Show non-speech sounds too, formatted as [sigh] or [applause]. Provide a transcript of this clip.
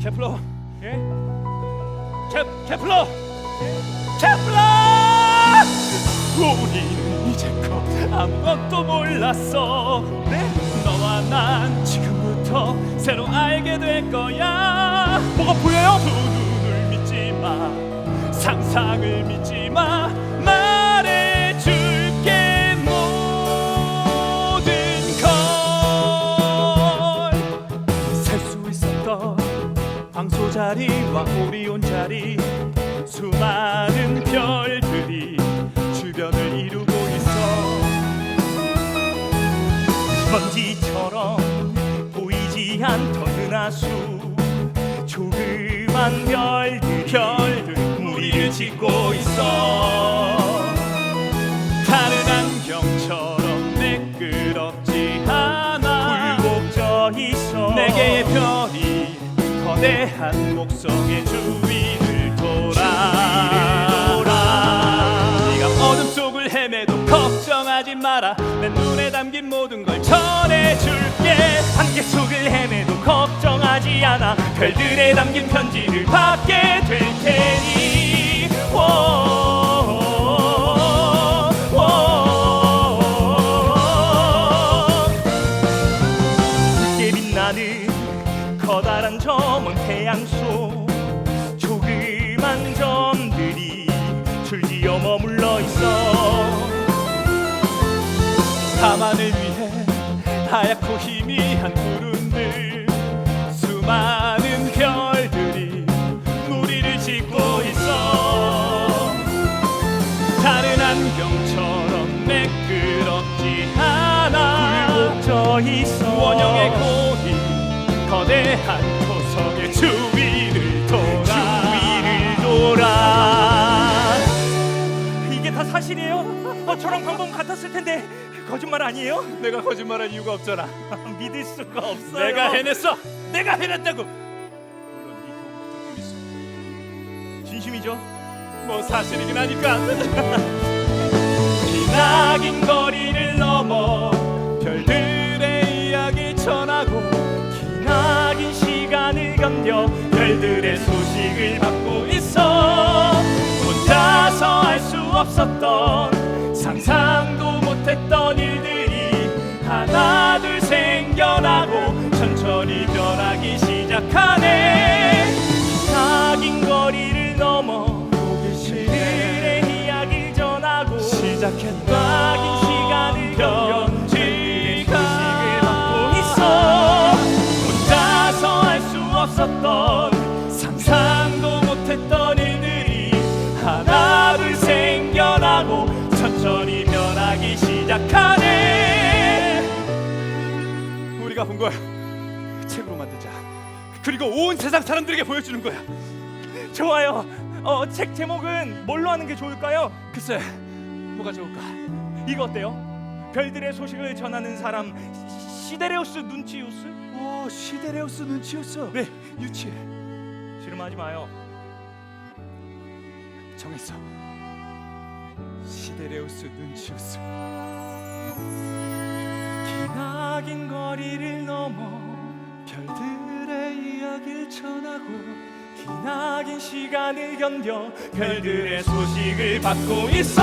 케플러 예? 케 케플러 케플러 우리는 이제껏 아무것도 몰랐어. 네? 너와 난 지금부터 새로 알게 될 거야. 뭐가 보여요? 두 눈을 믿지 마. 상상을 믿지 마 자리와 오리온 자리 수많은 별들이 주변을 이루고 있어. 먼지처럼 보이지 않던 은하수 조그만 별들 별 목성의 주위를 돌아. 네가 어둠 속을 헤매도 걱정하지 마라. 내 눈에 담긴 모든 걸 전해줄게. 안개 속을 헤매도 걱정하지 않아. 별들에 담긴 편지를 받게 하얗고 희미한 구름들 수많은 별들이 무리를 짓고 있어. 다른 안경처럼 매끄럽지 않아. 굴곡져 있어. 원형의 고리 거대한 토성의 주위를 돌아. 주위를 돌아. 이게 다 사실이에요? 어, 저랑 방금 같았을 텐데 거짓말 아니에요? 내가 거짓말할 이유가 없잖아 [laughs] 믿을 수가 없어요. 내가 해냈어 내가 해냈다고 물론 네 도움도 조금 있어 진심이죠? 뭐 사실이긴 하니까 [laughs] 기나긴 거리를 넘어 별들의 이야기 전하고 기나긴 시간을 견뎌 별들의 소식을 받고 있어 혼자서 할수 없었던 변하기 시작하네. 기나긴 거리를 넘어 그들의 이야기를 전하고 시작했다. 긴 시간을 소식을 받고 있어. 혼자서 할 수 없었던 상상도 못했던 일들이 하나 둘 생겨나고 천천히 변하기 시작하네. 우리가 본 만들자 그리고 온 세상 사람들에게 보여주는 거야 좋아요. 어, 책 제목은 뭘로 하는 게 좋을까요? 글쎄 뭐가 좋을까 이거 어때요? 별들의 소식을 전하는 사람 시데레우스 눈치우스? 오 시데레우스 눈치였어 네, 유치해 실험하지 마요. 정했어 시데레우스 눈치였어 기나긴 거리를 넘어 별들의 이야기를 전하고 기나긴 시간을 견뎌 별들의 소식을 받고 있어